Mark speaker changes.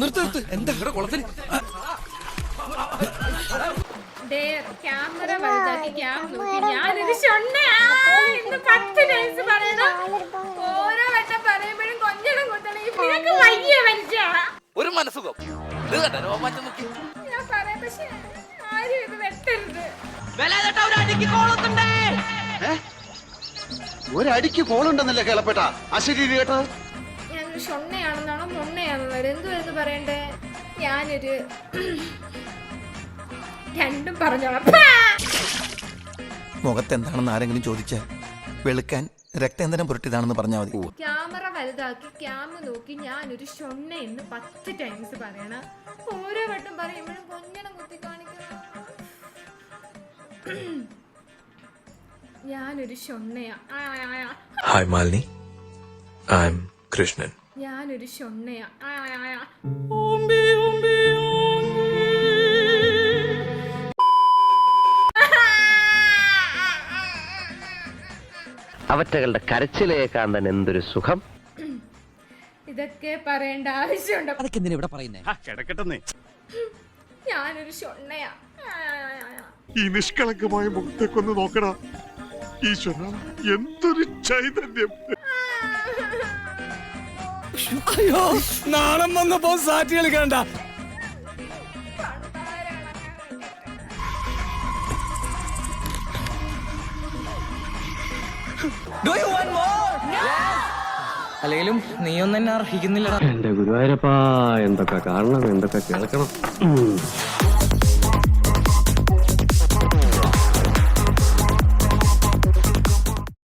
Speaker 1: നിർത്ത് നിർത്ത്. എന്താ? ഇവിടെ കുളത്തിൽ.
Speaker 2: ക്യാമറ വലുതാക്കി ക്യാം നോക്കി ഇന്ന് പത്ത് ഡേയ്സ് പറയണം ഓരോ വട്ടം പറയുമ്പോഴും കൊഞ്ചണം കൊത്തണം. നിനക്ക് വയ്യ മനുഷ്യ
Speaker 1: ഒരു മനസ്സുഖം. ഇത് കണ്ട? രോമാഞ്ചം നോക്കി.
Speaker 2: ഞാൻ പറയാം പക്ഷെ ആരും ഇത് വെട്ടരുത്.
Speaker 3: ഒരടിക്ക് കോളുണ്ടെന്നല്ലേ കേളപ്പെട്ട? അശരീരി കേട്ടോ
Speaker 2: ഞാനൊരു ഷൊണ്ണയാണെന്നാണോ മൊണ്ണയാണെന്നോ എന്തുവെന്ന് പറയണ്ടേ? ഞാനൊരു രണ്ടും പറഞ്ഞോളാം.
Speaker 4: മുഖത്തെന്താണെന്ന് ആരെങ്കിലും ചോദിച്ചാൽ വെളുക്കാൻ രക്തേന്ദ്രം പുരട്ടിയതാണെന്ന് പറഞ്ഞാൽ മതി.
Speaker 2: ക്യാമറ വലുതാക്കി ക്യാമ നോക്കി ഞാനൊരു ഷൊണ്ണ എന്ന് പത്ത് ടൈംസ് പറയണ. ഓരോ വട്ടം പറയുമ്പോഴും കൊഞ്ഞണം കുത്തി കാണിക്കണം ഞാനൊരു ഷൊണ്ണയാ. Hi Malini I
Speaker 5: am Malini.
Speaker 2: ഞാനൊരു ഷൊണ്ണയാ.
Speaker 6: അവറ്റകളുടെ കരച്ചിലേക്കാൻ തന്നെ എന്തൊരു സുഖം?
Speaker 2: ഇതൊക്കെ പറയേണ്ട ആവശ്യമുണ്ടോ.
Speaker 1: അതൊക്കെ എന്തിനാ ഇവിടെ പറയുന്നേ?
Speaker 3: കിടക്കട്ടെന്നേ.
Speaker 2: ഞാനൊരു ഷൊണ്ണയാ.
Speaker 7: ഈ നിഷ്കളങ്കമായ മുഖത്തേക്കൊന്ന് നോക്കടാ. ഈശ്വര എന്തൊരു ചൈതന്യം.
Speaker 1: അയ്യോ. നാണം വന്നപ്പോ സാറ്റ് കളിക്കണ്ട
Speaker 8: അല്ലെങ്കിലും നീ ഒന്നും എന്നെ അർഹിക്കുന്നില്ലടാ.
Speaker 6: എന്റെ ഗുരുവായൂരപ്പാ എന്തൊക്കെ കാണണം എന്തൊക്കെ കേൾക്കണം.